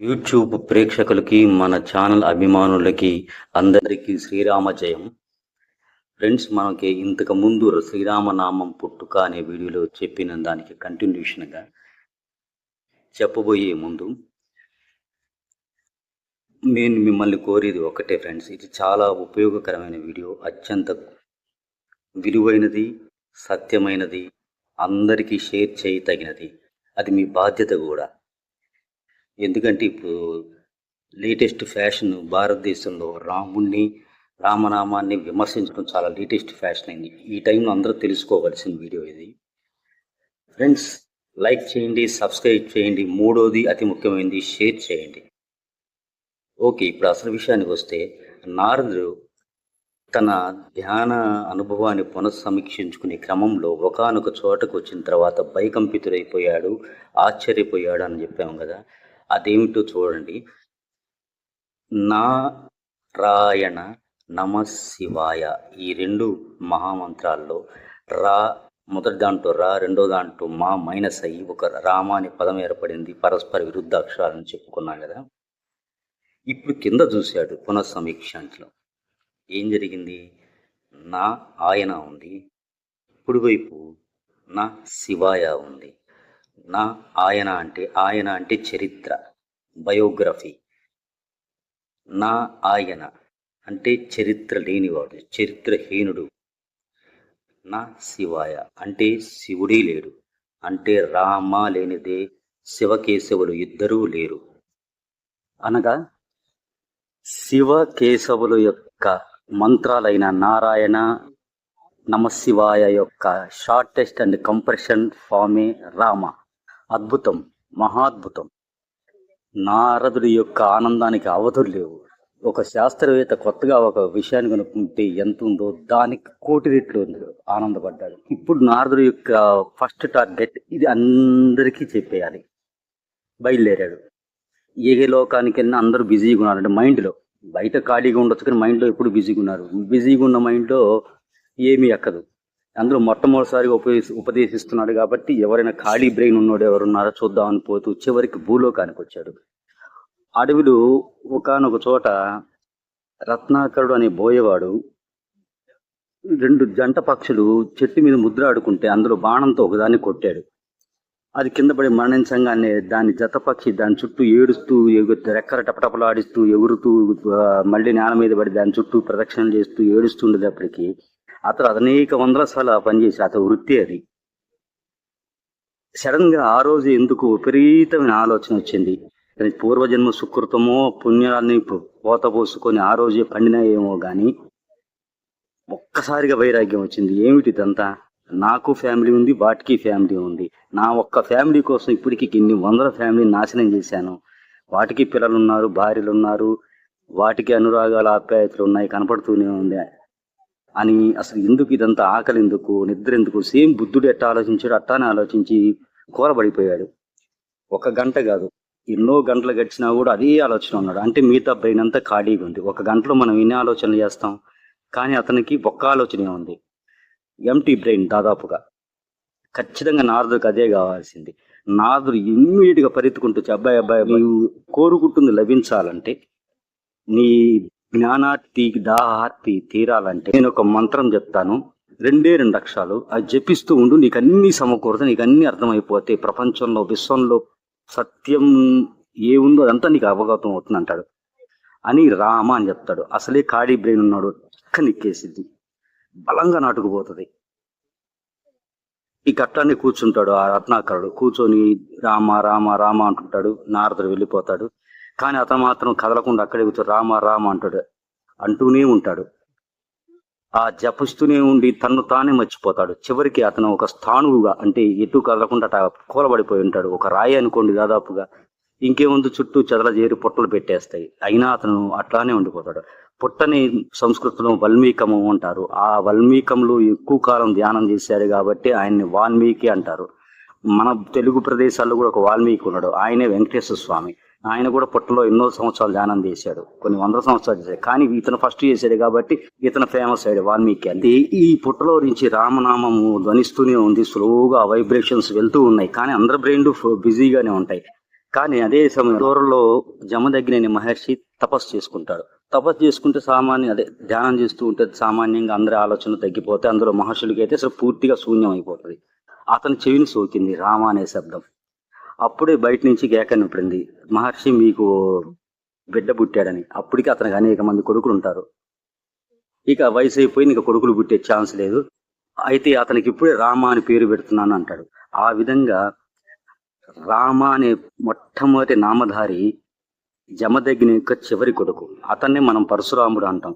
YouTube ప్రేక్షకులకి మన channel అభిమానులకి అందరికీ శ్రీరామ జయం. ఫ్రెండ్స్ మనకి ఇంతకు ముందు శ్రీరామనామం పుట్టుక అనే వీడియోలో చెప్పిన దానికి కంటిన్యూషన్గా చెప్పబోయే ముందు నేను మిమ్మల్ని కోరేది ఒకటే ఫ్రెండ్స్ ఇది చాలా ఉపయోగకరమైన వీడియో అత్యంత విలువైనది సత్యమైనది అందరికీ షేర్ చేయతగినది అది మీ బాధ్యత కూడా. ఎందుకంటే ఇప్పుడు లేటెస్ట్ ఫ్యాషన్ భారతదేశంలో రాముణ్ణి రామనామాన్ని విమర్శించడం చాలా లేటెస్ట్ ఫ్యాషన్ అయింది. ఈ టైంలో అందరూ తెలుసుకోవాల్సిన వీడియో ఇది. ఫ్రెండ్స్ లైక్ చేయండి సబ్స్క్రైబ్ చేయండి. మూడోది అతి ముఖ్యమైనది షేర్ చేయండి. ఓకే ఇప్పుడు అసలు విషయానికి వస్తే నారదుడు తన ధ్యాన అనుభవాన్ని పునఃసమీక్షించుకునే క్రమంలో ఒకనొక చోటకు వచ్చిన తర్వాత భయకంపితుడైపోయాడు ఆశ్చర్యపోయాడు అని చెప్పాము కదా. అదేమిటో చూడండి. నారాయణ నమ శివాయ. ఈ రెండు మహామంత్రాల్లో రా మొదటి దాంట్లో రా రెండో దాంట్లో మా మైనస్ అయ్యి ఒక రామ అనే పదం ఏర్పడింది పరస్పర విరుద్ధ అక్షరాలను చెప్పుకున్నాం కదా. ఇప్పుడు కింద చూశాడు పునఃసమీక్షలో ఏం జరిగింది? నా ఆయన ఉంది కుడివైపు నా శివాయ ఉంది. నా ఆయన అంటే ఆయన అంటే చరిత్ర బయోగ్రఫీ. నా ఆయన అంటే చరిత్ర లేనివాడు చరిత్రహీనుడు. నా శివాయ అంటే శివుడే లేడు అంటే రామ లేనిదే శివకేశవులు ఇద్దరూ లేరు. అనగా శివ కేశవుల యొక్క మంత్రాలైన నారాయణ నమశివాయ యొక్క షార్టెస్ట్ అండ్ కంప్రెషన్ ఫామే రామ. అద్భుతం మహాద్భుతం. నారదుడి యొక్క ఆనందానికి అవధులు లేవు. ఒక శాస్త్రవేత్త కొత్తగా ఒక విషయాన్ని కనుక్కుంటే ఎంత ఉందో దానికి కోటి రెట్లు ఉంది. ఆనందపడ్డాడు. ఇప్పుడు నారదుడి యొక్క ఫస్ట్ టార్గెట్ ఇది అందరికీ చెప్పేయాలి. బయలుదేరాడు. ఏ లోకానికి అందరూ బిజీగా ఉన్నారు. అంటే మైండ్లో బయట ఖాళీగా ఉండొచ్చు కానీ మైండ్లో ఎప్పుడు బిజీగా ఉన్నారు. బిజీగా ఉన్న మైండ్లో ఏమీ ఎక్కదు. అందులో మొట్టమొదటిసారిగా ఉపదేశ ఉపదేశిస్తున్నాడు కాబట్టి ఎవరైనా ఖాళీ బ్రెయిన్ ఉన్నోడు ఎవరున్నారో చూద్దామని పోతూ చివరికి భూలోకానికి వచ్చాడు. అడవిలో ఒకనొక చోట రత్నాకరుడు అనే బోయవాడు రెండు జంట పక్షులు చెట్టు మీద ముద్ర ఆడుకుంటే అందులో బాణంతో ఒకదాన్ని కొట్టాడు. అది కింద పడి మరణించంగానే దాని జతపక్షి దాని చుట్టూ ఏడుస్తూ ఎగు రెక్కల టపటపలాడిస్తూ ఎగురుతూ మళ్ళీ నేల మీద పడి దాని చుట్టూ ప్రదక్షిణలు చేస్తూ ఏడుస్తుండేటప్పటికి అతను అనేక వందల సార్లు ఆ పని చేసి అతని వృత్తి అది. సడన్గా ఆ రోజు ఎందుకు విపరీతమైన ఆలోచన వచ్చింది. పూర్వజన్మ సుకృతమో పుణ్యాన్ని పోత పోసుకొని ఆ రోజే పండినా ఏమో కానీ ఒక్కసారిగా వైరాగ్యం వచ్చింది. ఏమిటి ఇదంతా? నాకు ఫ్యామిలీ ఉంది వాటికి ఫ్యామిలీ ఉంది. నా ఒక్క ఫ్యామిలీ కోసం ఇప్పటికి ఇన్ని వందల ఫ్యామిలీ నాశనం చేశాను. వాటికి పిల్లలు ఉన్నారు భార్యలు ఉన్నారు వాటికి అనురాగాలు ఆప్యాయతలు ఉన్నాయి కనపడుతూనే ఉంది. అని అసలు ఎందుకు ఇదంతా ఆకలి ఎందుకు నిద్ర ఎందుకు సేమ్ బుద్ధుడు ఎట్టా ఆలోచించాడు అట్టానే ఆలోచించి కూరబడిపోయాడు. ఒక గంట కాదు ఎన్నో గంటలు గడిచినా కూడా అదే ఆలోచన ఉన్నాడు. అంటే మిగతా బ్రెయిన్ అంతా ఖాళీగా ఉంది. ఒక గంటలో మనం ఎన్ని ఆలోచనలు చేస్తాం? కానీ అతనికి ఒక్క ఆలోచనే ఉంది. ఎంటీ బ్రెయిన్ దాదాపుగా. ఖచ్చితంగా నారదుకు అదే కావాల్సింది. నారదుడు ఇమ్మీడియట్గా పరిత్తుకుంటూ అబ్బాయి అబ్బాయి నీవు కోరుకుంటుంది లభించాలంటే నీ జ్ఞానార్తి దాహార్తి తీరాలంటే నేను ఒక మంత్రం చెప్తాను. రెండే రెండు అక్షరాలు. అది జపిస్తూ ఉండు. నీకు అన్ని సమకూరత నీకు అన్ని అర్థమైపోతాయి ప్రపంచంలో విశ్వంలో సత్యం ఏ ఉందో అదంతా నీకు అవగతం అవుతుంది అంటాడు. అని రామ అని చెప్తాడు. అసలే ఖాళీ బ్రెయిన్ ఉన్నాడు. చక్క నిక్కేసిద్ది బలంగా నాటుకుపోతుంది ఈ కట్టాన్ని కూర్చుంటాడు ఆ రత్నాకరుడు. కూర్చొని రామ రామ రామ అంటుంటాడు. నారదుడు వెళ్ళిపోతాడు. కానీ అతను మాత్రం కదలకుండా అక్కడే కూర్చో రామ రామ అంటాడు. అంటూనే ఉంటాడు. ఆ జపిస్తూనే ఉండి తన్ను తానే మర్చిపోతాడు. చివరికి అతను ఒక స్థాణువుగా అంటే ఎటు కదలకుండా అట్లా కూలబడిపోయి ఉంటాడు. ఒక రాయి అనుకోండి దాదాపుగా. ఇంకేముందు? చుట్టూ చెదల చేరి పుట్టలు పెట్టేస్తాయి. అయినా అతను అట్లానే ఉండిపోతాడు. పుట్టని సంస్కృతంలో వల్మీకము అంటారు. ఆ వల్మీకంలో ఎక్కువ కాలం ధ్యానం చేశారు కాబట్టి ఆయన్ని వాల్మీకి అంటారు. మన తెలుగు ప్రదేశాల్లో కూడా ఒక వాల్మీకి ఉన్నాడు. ఆయనే వెంకటేశ్వర స్వామి. ఆయన కూడా పుట్టలో ఎన్నో సంవత్సరాలు ధ్యానం చేశాడు. కొన్ని వందల సంవత్సరాలు చేశాడు. కానీ ఇతను ఫస్ట్ చేశాడు కాబట్టి ఇతను ఫేమస్ అయ్యాడు వాల్మీకి అంటే ఈ పుట్టలో నుంచి రామనామము ధ్వనిస్తూనే ఉంది. స్లోగా వైబ్రేషన్స్ వెళ్తూ ఉన్నాయి. కానీ అందరి బ్రెయిన్ బిజీగానే ఉంటాయి. కానీ అదే సమయం దూరంలో జమదగ్ని మహర్షి తపస్సు చేసుకుంటాడు. తపస్సు చేసుకుంటే సామాన్య అదే ధ్యానం చేస్తూ ఉంటే సామాన్యంగా అందరి ఆలోచనలు తగ్గిపోతే అందులో మహర్షులకి అయితే అసలు పూర్తిగా శూన్యం అయిపోతుంది. అతని చెవిని సోకింది రామ అనే శబ్దం. అప్పుడే బయట నుంచి కేక మహర్షి మీకు బిడ్డ పుట్టాడని. అప్పటికి అతనికి అనేక మంది కొడుకులు ఉంటారు. ఇక వయసు అయిపోయి ఇంకా కొడుకులు పుట్టే ఛాన్స్ లేదు. అయితే అతనికి ఇప్పుడే రామ అని పేరు పెడుతున్నాను అంటాడు. ఆ విధంగా రామ అనే మొట్టమొదటి నామధారి జమదగ్ని యొక్క చివరి కొడుకు. అతన్నే మనం పరశురాముడు అంటాం.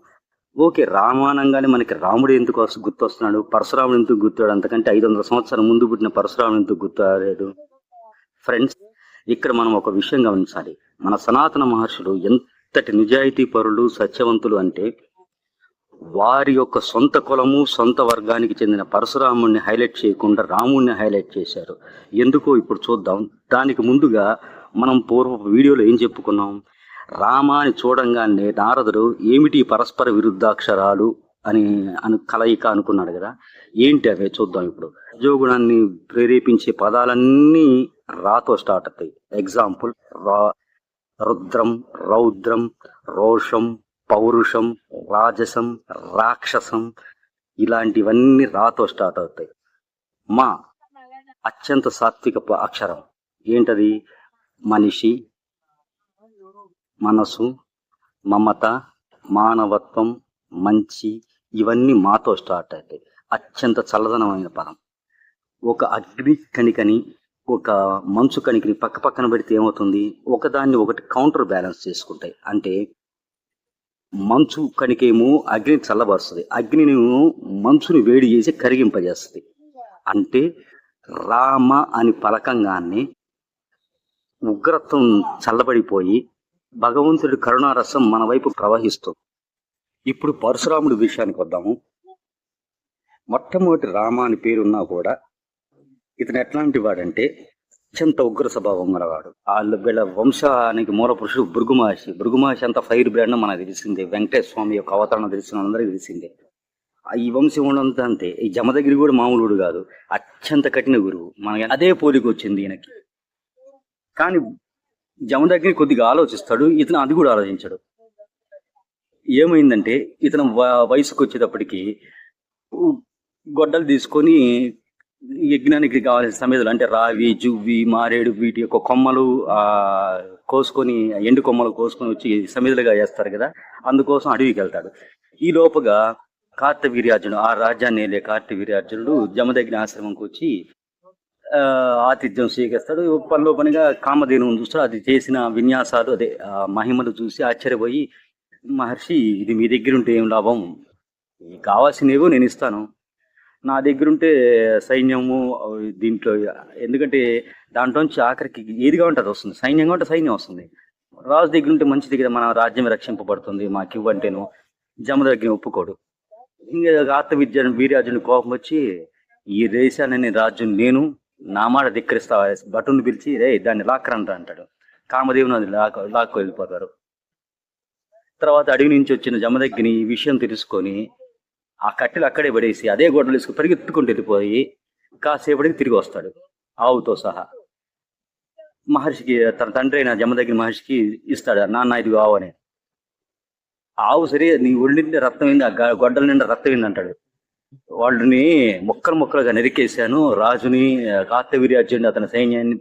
ఓకే రామానంగానే మనకి రాముడు ఎందుకు గుర్తొస్తున్నాడు? పరశురాముడు ఎందుకు గుర్తాడు అంతకంటే ఐదు వందల సంవత్సరాల ముందు పుట్టిన పరశురాముడు ఎందుకు గుర్తు ఫ్రెండ్స్ ఇక్కడ మనం ఒక విషయం గమనించాలి. మన సనాతన మహర్షులు ఎంతటి నిజాయితీ పరులు సత్యవంతులు అంటే వారి యొక్క సొంత కులము సొంత వర్గానికి చెందిన పరశురాముడిని హైలైట్ చేయకుండా రాముడిని హైలైట్ చేశారు. ఎందుకో ఇప్పుడు చూద్దాం. దానికి ముందుగా మనం పూర్వ వీడియోలో ఏం చెప్పుకున్నాం? రామాని చూడంగానే నారదుడు ఏమిటి పరస్పర విరుద్ధాక్షరాలు? అని అను కలయిక అనుకున్నాడు కదా. ఏంటి అవి చూద్దాం ఇప్పుడు. రజోగుణాన్ని ప్రేరేపించే పదాలన్నీ రాతో స్టార్ట్ అవుతాయి. ఎగ్జాంపుల్ రా రుద్రం రౌద్రం రోషం పౌరుషం రాజసం రాక్షసం ఇలాంటివన్నీ రాతో స్టార్ట్ అవుతాయి. మా అత్యంత సాత్విక అక్షరం. ఏంటది? మనిషి మనసు మమత మానవత్వం మంచి ఇవన్నీ మాతో స్టార్ట్ అవుతాయి అత్యంత చల్లదనమైన పదం. ఒక అగ్ని కణికని ఒక మంచు కణికని పక్క పక్కన పెడితే ఏమవుతుంది? ఒకదాన్ని ఒకటి కౌంటర్ బ్యాలెన్స్ చేసుకుంటాయి. అంటే మంచు కణికేమో అగ్ని చల్లబరుస్తుంది. అగ్నిని మంచుని వేడి చేసి కరిగింపజేస్తుంది. అంటే రామ అని పలకంగానే ఉగ్రత్వం చల్లబడిపోయి భగవంతుడి కరుణారసం మన వైపు ప్రవహిస్తుంది. ఇప్పుడు పరశురాముడి విషయానికి వద్దాము. మొట్టమొదటి రామ అని పేరున్నా కూడా ఇతను ఎట్లాంటి వాడంటే అత్యంత ఉగ్ర స్వభావం గలవాడు వాళ్ళ వీళ్ళ వంశానికి మూల పురుషుడు భృగుమహర్షి. భృగుమహర్షి అంత ఫైర్ బ్రాండ్ మనకు తెలిసిందే. వెంకటేశ్వర స్వామి యొక్క అవతరణ తెలిసిన అందరికీ తెలిసిందే. ఆ ఈ వంశం ఉన్నంత అంతే. ఈ జమదగిరి కూడా మామూలుడు కాదు. అత్యంత కఠిన గురువు. మనకి అదే పోలిక వచ్చింది ఈయనకి. కానీ జమదగిరి కొద్దిగా ఆలోచిస్తాడు. ఇతను అది కూడా ఆలోచించాడు. ఏమైందంటే ఇతను వ- వయసుకు వచ్చేటప్పటికి గొడ్డలు తీసుకొని యజ్ఞానికి కావాల్సిన సమేతలు అంటే రావి జువ్వి మారేడు వీటి యొక్క కొమ్మలు ఆ కోసుకొని ఎండు కొమ్మలు కోసుకొని వచ్చి సమిధులుగా చేస్తారు కదా అందుకోసం అడవికి వెళ్తాడు ఈ లోపుగా కార్తవీర్యార్జునుడు ఆ రాజ్యాన్ని వెళ్ళే కార్తవీర్యార్జునుడు జమదగ్ని ఆశ్రమంకి వచ్చి ఆతిథ్యం స్వీకరిస్తాడు. పనిలో పనిగా కామధేనువును చూస్తాడు. అది చేసిన విన్యాసాలు అదే మహిమలు చూసి ఆశ్చర్యపోయి మహర్షి ఇది మీ దగ్గర ఉంటే ఏం లాభం? ఈ కావాల్సినవేవో నేను ఇస్తాను. నా దగ్గర ఉంటే సైన్యము దీంట్లో ఎందుకంటే దాంట్లోంచి ఆఖరికి ఏదిగా ఉంటే అది వస్తుంది. సైన్యంగా ఉంటే సైన్యం వస్తుంది. రాజు దగ్గర ఉంటే మంచిది కదా మన రాజ్యం రక్షింపబడుతుంది మాకు ఇవ్వంటేను జమ దగ్గర ఒప్పుకోడు. ఇంకా ఆత్మవిద్య వీరాజుని కోపం వచ్చి ఈ దేశాన్ని రాజ్యం నేను నా మాట ధిక్కరిస్తా భటుని పిలిచి రే దాన్ని లాక్కరంట అంటాడు. కామదేవుని అది లాక్ లాక్కు వెళ్ళిపోతారు. తర్వాత అడవి నుంచి వచ్చిన జమదగ్గిని ఈ విషయం తెలుసుకొని ఆ కట్టెలు అక్కడే పడేసి అదే గొడవలు వేసుకుని పరిగెత్తుకుంటూ వెళ్ళిపోయి కాసేపటికి తిరిగి వస్తాడు. ఆవుతో సహా. మహర్షికి తన తండ్రి అయిన జమదగ్గిన మహర్షికి ఇస్తాడు నాన్న ఇది ఆవు అని. ఆవు సరే నీ ఒళ్ళి రక్తం అయింది ఆ గొడ్డల నిండా రక్తం అయింది అంటాడు. వాళ్ళని ముక్కలు ముక్కలుగా నరికేశాను. రాజుని కార్తవీర్యార్జుని అతని సైన్యాన్ని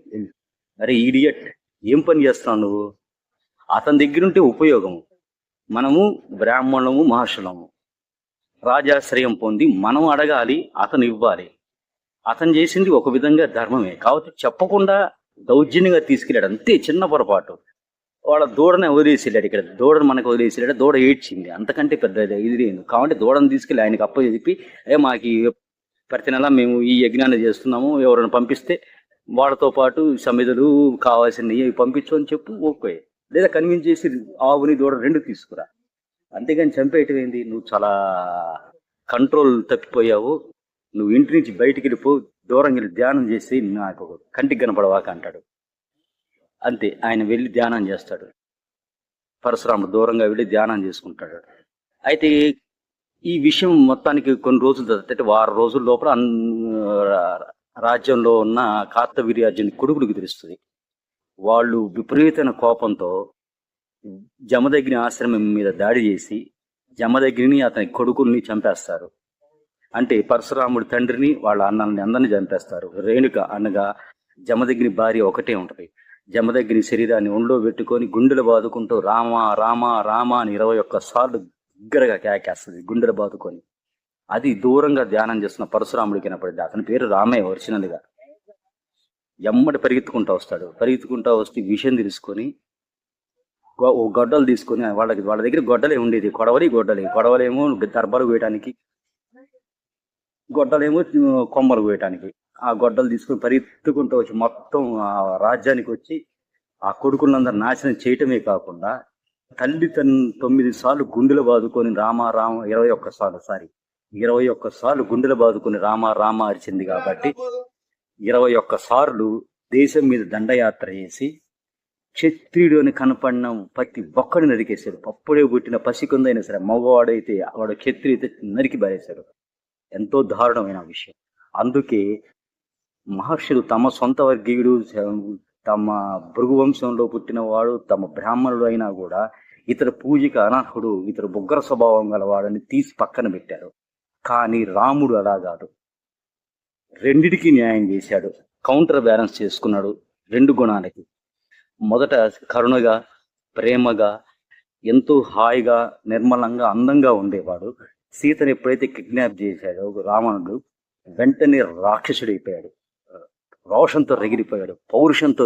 అరే ఈడియట్ ఏం పని చేస్తున్నావు నువ్వు? అతని దగ్గరుంటే ఉపయోగం. ఉపయోగము మనము బ్రాహ్మణులము మహర్షులము. రాజాశ్రయం పొంది మనం అడగాలి అతను ఇవ్వాలి. అతను చేసింది ఒక విధంగా ధర్మమే. కాబట్టి చెప్పకుండా దౌర్జన్యంగా తీసుకెళ్ళాడు. అంతే చిన్న పొరపాటు. వాళ్ళ దూడని వదిలేసి వెళ్ళాడు ఇక్కడ. దూడను మనకు వదిలేసేళ్ళాడు. దూడ ఏడ్చింది. అంతకంటే పెద్ద ఇది లేదు. కాబట్టి దూడను తీసుకెళ్ళి ఆయనకి అప్ప చెప్పి ఏ మాకు ప్రతి నెల మేము ఈ యజ్ఞాన్ని చేస్తున్నాము. ఎవరైనా పంపిస్తే వాళ్ళతో పాటు సమిధులు కావాల్సినవి పంపించు అని చెప్పు ఓకే. లేదా కన్విన్స్ చేసి ఆవుని దూడ రెండు తీసుకురా. అంతేగాని చంపేయటం ఏంది? నువ్వు చాలా కంట్రోల్ తప్పిపోయావు. నువ్వు ఇంటి నుంచి బయటికి వెళ్ళిపో దూరం వెళ్ళి ధ్యానం చేసి నాకు కంటికి కనపడవాక అంటాడు. అంతే ఆయన వెళ్ళి ధ్యానం చేస్తాడు. పరశురాముడు దూరంగా వెళ్ళి ధ్యానం చేసుకుంటాడు. అయితే ఈ విషయం మొత్తానికి కొన్ని రోజులు తర్వాత అంటే వారం రోజుల లోపల రాజ్యంలో ఉన్న కార్తవీర్యార్జుని కొడుకుడికి తెలుస్తుంది. వాళ్ళు విపరీతమైన కోపంతో జమదగ్ని ఆశ్రమం మీద దాడి చేసి జమదగ్ని అతని కొడుకుల్ని చంపేస్తారు. అంటే పరశురాముడి తండ్రిని వాళ్ళ అన్నల్ని అందరిని చంపేస్తారు. రేణుక అనగా జమదగ్ని భార్య ఒకటే ఉంటది. జమదగ్ని శరీరాన్ని ఒంట్లో పెట్టుకొని గుండెలు బాదుకుంటూ రామ రామ రామ అని ఇరవై ఒక్క సార్లు దగ్గరగా కేకేస్తుంది గుండెలు బాదుకొని. అది దూరంగా ధ్యానం చేస్తున్న పరశురాముడికి వినపడింది. అతని పేరు రామయ్య ఒరిజినల్గా. ఎమ్మడి పరిగెత్తుకుంటా వస్తాడు. పరిగెత్తుకుంటా వస్తే విషయం తెలుసుకొని ఓ గొడ్డలు తీసుకొని వాళ్ళకి వాళ్ళ దగ్గర గొడ్డలే ఉండేది. కొడవలి గొడ్డలి. కొడవలేమో దర్బారు వేయడానికి గొడ్డలేమో కొమ్మలు కోయటానికి ఆ గొడ్డలు తీసుకొని పరిగెత్తుకుంటూ వచ్చి మొత్తం ఆ రాజ్యానికి వచ్చి ఆ కొడుకులందరూ నాశనం చేయటమే కాకుండా తల్లి తన తొమ్మిది సార్లు గుండెలు బాదుకొని రామ రామ ఇరవై ఒక్క సార్లు సారీ ఇరవై ఒక్క సార్లు గుండెలు బాదుకొని రామ రామ అరిచింది కాబట్టి ఇరవై ఒక్క సార్లు దేశం మీద దండయాత్ర చేసి క్షత్రియుడు అని కనపడిన ప్రతి ఒక్కడిని నరికేశాడు. అప్పుడే పుట్టిన పసికొందైనా సరే మగవాడైతే వాడు క్షత్రియ అయితే నరికి బారేశాడు ఎంతో దారుణమైన విషయం. అందుకే మహర్షులు తమ సొంత వర్గీయుడు తమ భృగు వంశంలో తమ బ్రాహ్మణుడు అయినా కూడా ఇతర పూజకి అనర్హుడు ఇతర బుగ్గర స్వభావం గలవాడని తీసి పక్కన పెట్టారు. కానీ రాముడు అలా కాదు. రెండిటికి న్యాయం చేశాడు. కౌంటర్ బ్యాలెన్స్ చేసుకున్నాడు రెండు గుణాలకి. మొదట కరుణగా ప్రేమగా ఎంతో హాయిగా నిర్మలంగా అందంగా ఉండేవాడు. సీతను ఎప్పుడైతే కిడ్నాప్ చేశాడో రావణుడు వెంటనే రాక్షసుడైపోయాడు. రోషంతో రగిలిపోయాడు. పౌరుషంతో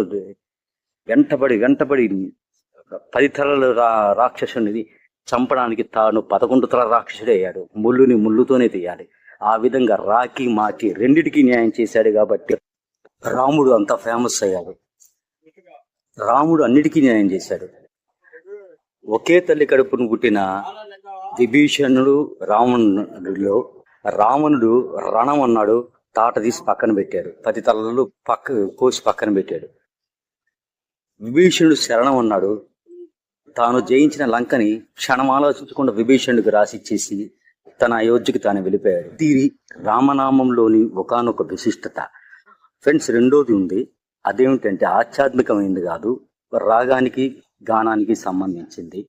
వెంటబడి వెంటబడి పది తలల రా రాక్షసునిది చంపడానికి తాను పదకొండు తల రాక్షసుడయ్యాడు. ముళ్ళుని ముళ్ళుతోనే తీయాలి. ఆ విధంగా రాకి మాకి రెండిటికి న్యాయం చేశాడు కాబట్టి రాముడు అంత ఫేమస్ అయ్యాడు. రాముడు అన్నిటికీ న్యాయం చేశాడు. ఒకే తల్లి కడుపును పుట్టిన విభీషణుడు రావణుడిలో రావణుడు రణం అన్నాడు తాట తీసి పక్కన పెట్టాడు. పది తలలు పక్క కోసి పక్కన పెట్టాడు. విభీషణుడు శరణం అన్నాడు. తాను జయించిన లంకని క్షణం ఆలోచించకుండా విభీషణుడికి రాసిచ్చేసి తన అయోధ్యకి తాను వెళ్ళిపోయాడు. తీరి రామనామంలోని ఒకానొక విశిష్టత. ఫ్రెండ్స్ రెండోది ఉంది. అదేమిటంటే ఆధ్యాత్మికమైనది కాదు రాగానికి గానానికి సంబంధించింది.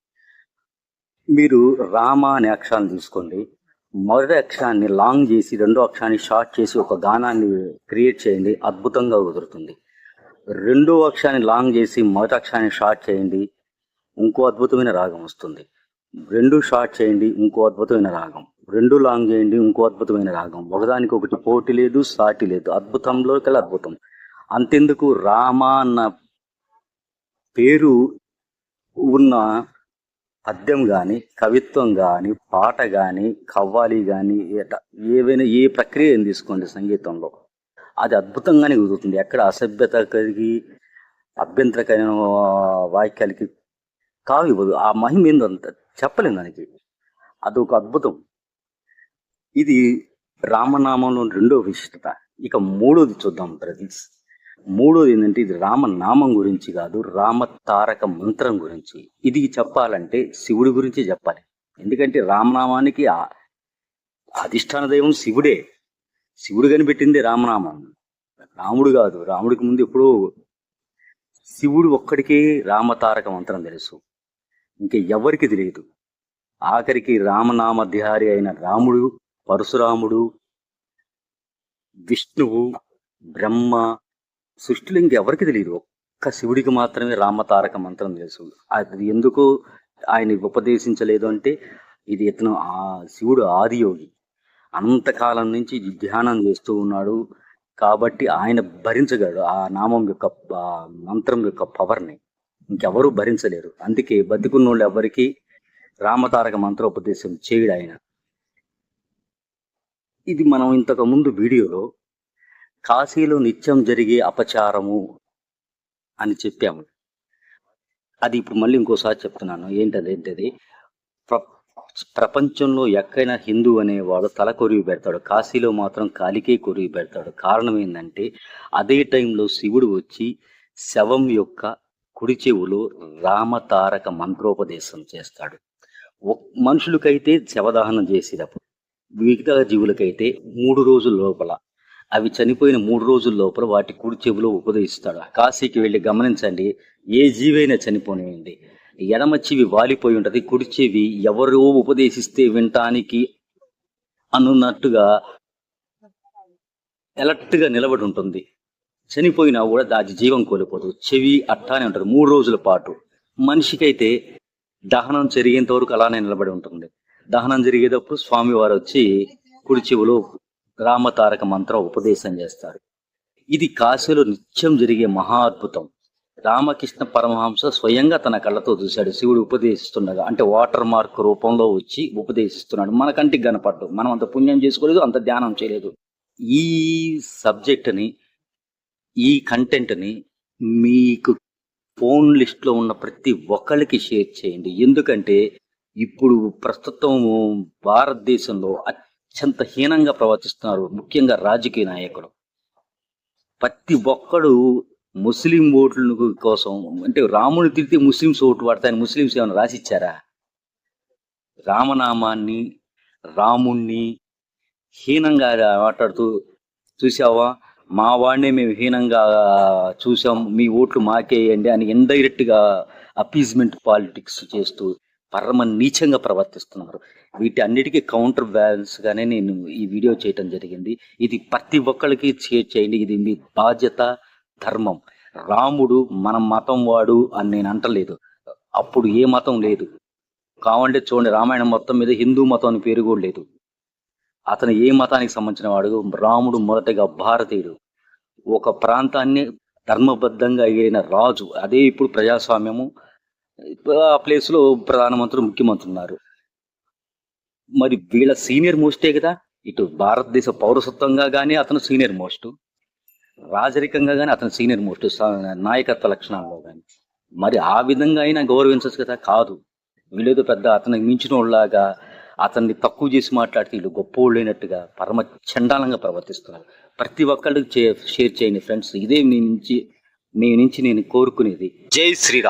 మీరు రామ అనే అక్షరాన్ని తీసుకోండి. మొదటి అక్షరాన్ని లాంగ్ చేసి రెండో అక్షరాన్ని షార్ట్ చేసి ఒక గానాన్ని క్రియేట్ చేయండి. అద్భుతంగా కుదురుతుంది. రెండో అక్షరాన్ని లాంగ్ చేసి మొదటి అక్షరాన్ని షార్ట్ చేయండి. ఇంకో అద్భుతమైన రాగం వస్తుంది. రెండు షార్ట్ చేయండి ఇంకో అద్భుతమైన రాగం. రెండు లాంగ్ చేయండి ఇంకో అద్భుతమైన రాగం. ఒకదానికి ఒకటి పోటీ లేదు సాటి లేదు. అద్భుతంలో కల అద్భుతం. అంతెందుకు రామ అన్న పేరు ఉన్న పద్యం కానీ కవిత్వం కానీ పాట కానీ కవ్వాలి కానీ ఏవైనా ఏ ప్రక్రియ తీసుకోండి సంగీతంలో. అది అద్భుతంగానే కుదురుతుంది. ఎక్కడ అసభ్యత కలిగి అభ్యంతరకరమైన వాక్యాలకి కావు ఇవ్వదు. ఆ మహిమ ఏందంత చెప్పలేం దానికి. అదొక అద్భుతం. ఇది రామనామంలో రెండో విశిష్టత. ఇక మూడోది చూద్దాం బ్రదర్స్. మూడోది ఏంటంటే ఇది రామనామం గురించి కాదు రామ తారక మంత్రం గురించి. ఇది చెప్పాలంటే శివుడి గురించి చెప్పాలి. ఎందుకంటే రామనామానికి అధిష్టాన దైవం శివుడే. శివుడు కనిపెట్టిందే రామనామం. రాముడు కాదు రాముడికి ముందు ఎప్పుడో శివుడు ఒక్కడికే రామతారక మంత్రం తెలుసు. ఇంకా ఎవరికి తెలియదు. ఆఖరికి రామనామధ్యారి అయిన రాముడు పరశురాముడు విష్ణువు బ్రహ్మ సృష్టిలో ఇంకెవరికి తెలియదు. ఒక్క శివుడికి మాత్రమే రామతారక మంత్రం తెలుసు. అది ఎందుకు ఆయన ఉపదేశించలేదు అంటే ఇది ఇతను ఆ శివుడు ఆదియోగి. అనంతకాలం నుంచి ధ్యానం చేస్తూ ఉన్నాడు. కాబట్టి ఆయన భరించగలడు ఆ నామం యొక్క మంత్రం యొక్క పవర్ని. ఇంకెవరూ భరించలేరు. అందుకే బతికున్న వాళ్ళు ఎవరికి రామతారక మంత్రోపదేశం చేయడు ఆయన. ఇది మనం ఇంతకు ముందు వీడియోలో కాశీలో నిత్యం జరిగే అపచారము అని చెప్పాము. అది ఇప్పుడు మళ్ళీ ఇంకోసారి చెప్తున్నాను. ఏంటది ఏంటది? ప్ర ప్రపంచంలో ఎక్కడైనా హిందూ అనేవాడు తల కొరివి పెడతాడు. కాశీలో మాత్రం కాలికే కొరివి పెడతాడు. కారణం ఏంటంటే అదే టైంలో శివుడు వచ్చి శవం యొక్క కుడి చెవులో రామతారక మంత్రోపదేశం చేస్తాడు. మనుషులకైతే శవదహనం చేసేటప్పుడు మిగతా జీవులకైతే మూడు రోజుల లోపల అవి చనిపోయిన మూడు రోజుల లోపల వాటి కుడి చెవిలో ఉపదేశిస్తాడు. కాశీకి వెళ్ళి గమనించండి ఏ జీవైనా చనిపోనివ్వండి. ఎడమ చెవి వాలిపోయి ఉంటుంది కుడి చెవి ఎవరో ఉపదేశిస్తే వినటానికి అనున్నట్టుగా ఎలర్ట్గా నిలబడి ఉంటుంది. చనిపోయినా కూడా దాని జీవం కోల్పోదు. చెవి అట్టానే ఉంటుంది మూడు రోజుల పాటు మనిషికైతే దహనం జరిగేంత వరకు అలానే నిలబడి ఉంటుంది. దహనం జరిగేటప్పుడు స్వామివారు వచ్చి కుడి చెవిలో రామతారక మంత్రం ఉపదేశం చేస్తారు. ఇది కాశీలో నిత్యం జరిగే మహా అద్భుతం. రామకృష్ణ పరమహంస స్వయంగా తన కళ్ళతో చూశాడు. శివుడు ఉపదేశిస్తుండగా అంటే వాటర్ మార్క్ రూపంలో వచ్చి ఉపదేశిస్తున్నాడు. మన కంటికి కనపడ్డు మనం అంత పుణ్యం చేసుకోలేదు అంత ధ్యానం చేయలేదు. ఈ సబ్జెక్ట్ని ఈ కంటెంట్ని మీకు ఫోన్ లిస్ట్లో ఉన్న ప్రతి ఒక్కరికి షేర్ చేయండి. ఎందుకంటే ఇప్పుడు ప్రస్తుతం భారతదేశంలో అత్యంత హీనంగా ప్రవర్తిస్తున్నారు ముఖ్యంగా రాజకీయ నాయకులు. ప్రతి ఒక్కడు ముస్లిం ఓట్ల కోసం అంటే రాముని తిరిగితే ముస్లింస్ ఓటు పడతాయని ముస్లింస్ ఏమైనా రాసిచ్చారా? రామనామాన్ని రాముణ్ణి హీనంగా మాట్లాడుతూ చూసావా మా వాడిని మేము హీనంగా చూసాం. మీ ఓట్లు మాకేయండి అని ఇండైరెక్ట్గా అపీజ్మెంట్ పాలిటిక్స్ చేస్తూ పరమ నీచంగా ప్రవర్తిస్తున్నారు. వీటి అన్నిటికీ కౌంటర్ బ్యాలెన్స్గానే నేను ఈ వీడియో చేయటం జరిగింది. ఇది ప్రతి ఒక్కరికి షేర్ చేయండి. ఇది మీ బాధ్యత ధర్మం. రాముడు మన మతం వాడు అని నేను అంటలేదు. అప్పుడు ఏ మతం లేదు. కావంటే చూడండి రామాయణం మొత్తం మీద హిందూ మతం అని పేరు కూడా లేదు. అతను ఏ మతానికి సంబంధించిన వాడు? రాముడు మొదటగా భారతీయుడు. ఒక ప్రాంతాన్ని ధర్మబద్ధంగా ఎగిరిన రాజు అదే ఇప్పుడు ప్రజాస్వామ్యము. ఆ ప్లేస్లో ప్రధానమంత్రులు ముఖ్యమంత్రి ఉన్నారు. మరి వీళ్ళ సీనియర్ మోస్టే కదా? ఇటు భారతదేశ పౌరసత్వంగా కానీ అతను సీనియర్ మోస్ట్ రాజరికంగా కానీ అతను సీనియర్ మోస్ట్ నాయకత్వ లక్షణాల్లో కానీ మరి ఆ విధంగా అయినా గౌరవించచ్చు కదా? కాదు. వీళ్ళేదో పెద్ద అతనికి మించిన వాళ్ళలాగా అతన్ని తక్కువ చేసి మాట్లాడితే వీళ్ళు గొప్పోళ్ళైనట్టుగా పరమ చండాలంగా ప్రవర్తిస్తున్నారు. ప్రతి ఒక్కళ్ళకి షేర్ చేయండి ఫ్రెండ్స్. ఇదే మీ నుంచి మీ నుంచి నేను కోరుకునేది. జై శ్రీరామ్.